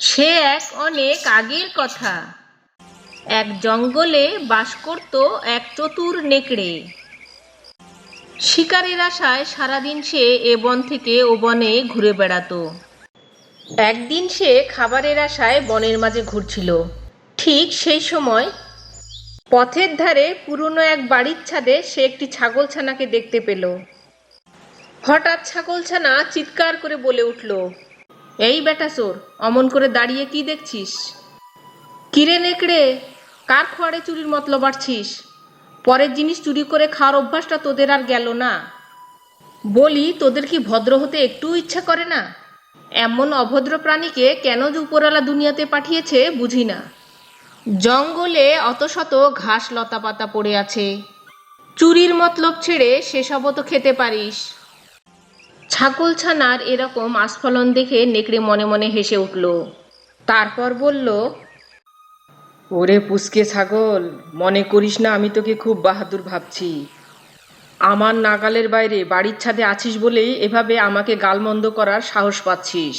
সে এক অনেক আগের কথা। এক জঙ্গলে বাস করত এক চতুর নেকড়ে। শিকারের আশায় সারাদিন সে এ বন থেকে ও বনে ঘুরে বেড়াতো। একদিন সে খাবারের আশায় বনের মাঝে ঘুরছিল। ঠিক সেই সময় পথের ধারে পুরনো এক বাড়ির ছাদে সে একটি ছাগলছানাকে দেখতে পেল। হঠাৎ ছাগলছানা চিৎকার করে বলে উঠল এই বেটা চোর, অমন করে দাঁড়িয়ে কি দেখছিস? কিরে নেকড়ে, কার খোয়ারে চুরির মতলব বাড়ছিস পরের জিনিস চুরি করে খাওয়ার অভ্যাসটা তোদের আর গেল না। বলি, তোদের কি ভদ্র হতে একটু ইচ্ছা করে না? এমন অভদ্র প্রাণীকে কেন যে উপরওয়ালা দুনিয়াতে পাঠিয়েছে বুঝি না। জঙ্গলে অত শত ঘাস লতা পাতা পড়ে আছে। চুরির মতলব ছেড়ে সেসবও তো খেতে পারিস। ছাগল ছানার এরকম আস্ফলন দেখে নেকড়ে মনে মনে হেসে উঠল। তারপর বলল, ওরে পুসকে ছাগল, মনে করিস না আমি তোকে খুব বাহাদুর ভাবছি। আমার নাগালের বাইরে বাড়ির ছাদে আছিস বলেই এভাবে আমাকে গালমন্দ করার সাহস পাচ্ছিস।